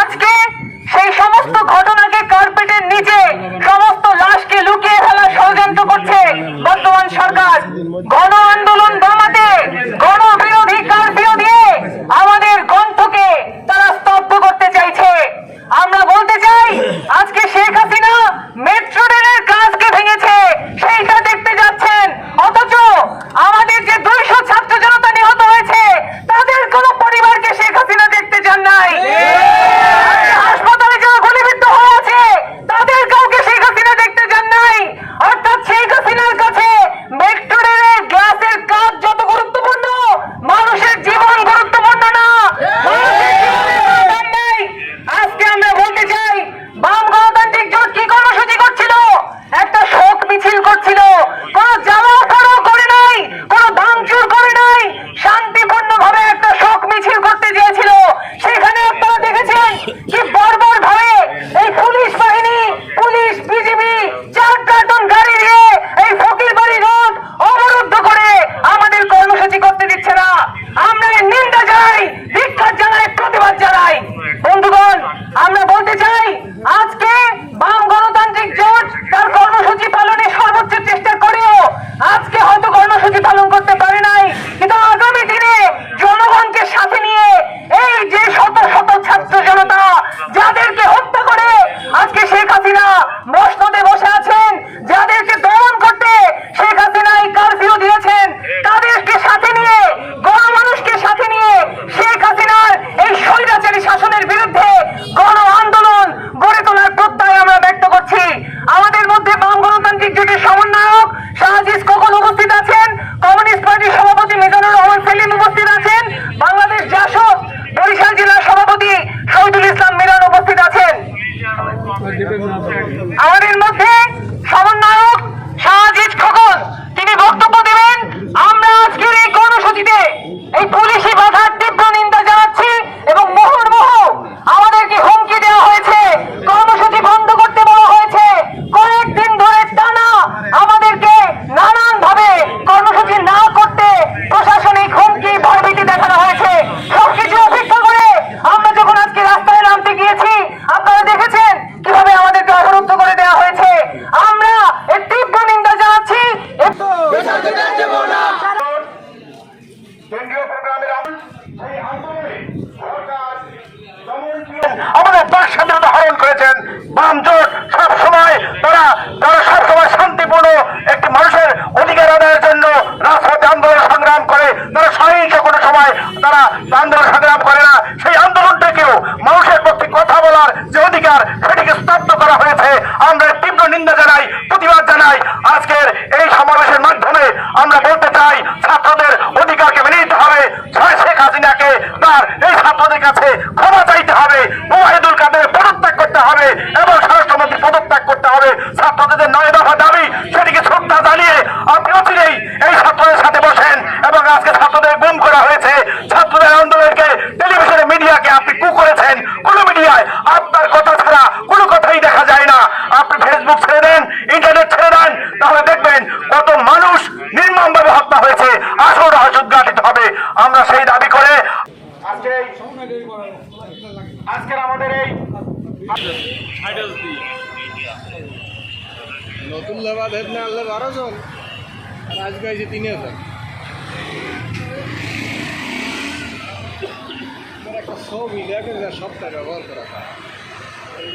আজকে সেই সমস্ত ঘটনাকে কার্পেটের নিচে সমস্ত লাশকে লুকিয়ে ফেলার ষড়যন্ত্র করছে বর্তমান সরকার। নিন্দা জানাই, প্রতিবাদ জানাই। আজকের এই সমাবেশের মাধ্যমে আমরা বলতে চাই, ছাত্রদের অধিকারকে মেনে নিতে হবে। ছয় শেখ হাসিনাকে তার এই ছাত্রদের কাছে ক্ষমা চাইতে হবে। মুহিদুল কাদের পদত্যাগ করতে হবে এবং স্বরাষ্ট্রমন্ত্রী পদত্যাগ করতে হবে। ছাত্রদের নয় দফা দাবি, সেটিকে শ্রদ্ধা জানিয়ে আপনি অচিরেই এই ছাত্রদের সাথে বসেন এবং আজকে ছাত্রদের গুম করা হয়েছে। ছাত্রদের আন্দোলনকে টেলিভিশনে নতুন লেবা ধের না আনলে বারোজন আর আজকে আছে তিন হাজার। একটা সব ইলাকে সবটা ব্যবহার করা হয়। এই